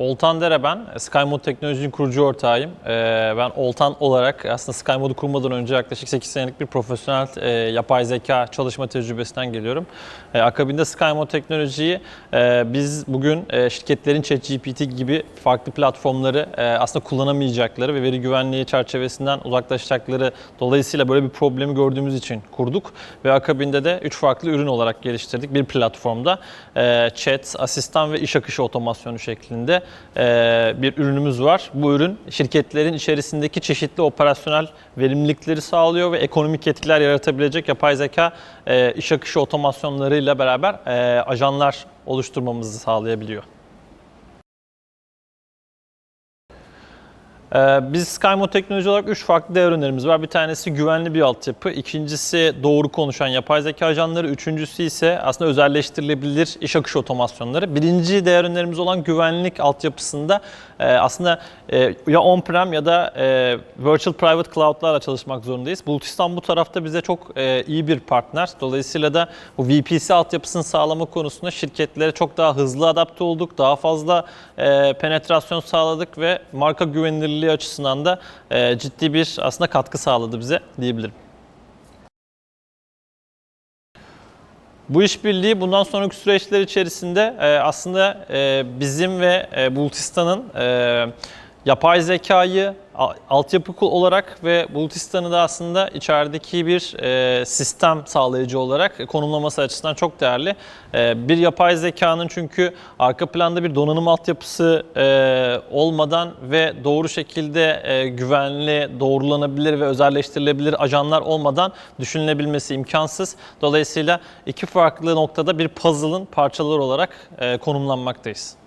Oltan Dere ben. SkyMod Teknoloji'nin kurucu ortağıyım. Ee, ben Oltan olarak aslında SkyMod'u kurmadan önce yaklaşık 8 senelik bir profesyonel e, yapay zeka çalışma tecrübesinden geliyorum. E, akabinde SkyMod Teknoloji'yi e, biz bugün şirketlerin ChatGPT gibi farklı platformları aslında kullanamayacakları ve veri güvenliği çerçevesinden uzaklaşacakları dolayısıyla böyle bir problemi gördüğümüz için kurduk. Ve akabinde de 3 farklı ürün olarak geliştirdik bir platformda. Chat, asistan ve iş akışı otomasyonu şeklinde bir ürünümüz var. Bu ürün şirketlerin içerisindeki çeşitli operasyonel verimlilikleri sağlıyor ve ekonomik etkiler yaratabilecek yapay zeka e, iş akışı otomasyonlarıyla beraber e, ajanlar oluşturmamızı sağlayabiliyor. Biz SkyMo Teknoloji olarak 3 farklı değer önerimiz var. Bir tanesi güvenli bir altyapı, ikincisi doğru konuşan yapay zeka ajanları, üçüncüsü ise aslında özelleştirilebilir iş akışı otomasyonları. Birinci değer önerimiz olan güvenlik altyapısında e, aslında e, ya on-prem ya da e, virtual private cloud'larla çalışmak zorundayız. Bulutistan bu tarafta bize çok iyi bir partner. Dolayısıyla da bu VPC altyapısını sağlama konusunda şirketlere çok daha hızlı adapte olduk. Daha fazla penetrasyon sağladık ve marka güvenilirliği açısından da e, ciddi bir aslında katkı sağladı bize diyebilirim. Bu işbirliği bundan sonraki süreçler içerisinde e, aslında e, bizim ve e, Bulutistan'ın e, yapay zekayı altyapı olarak ve Bulutistan'ı da aslında içerideki bir e, sistem sağlayıcı olarak konumlaması açısından çok değerli. E, bir yapay zekanın çünkü arka planda bir donanım altyapısı e, olmadan ve doğru şekilde e, güvenli, doğrulanabilir ve özelleştirilebilir ajanlar olmadan düşünülebilmesi imkansız. Dolayısıyla iki farklı noktada bir puzzle'ın parçaları olarak e, konumlanmaktayız.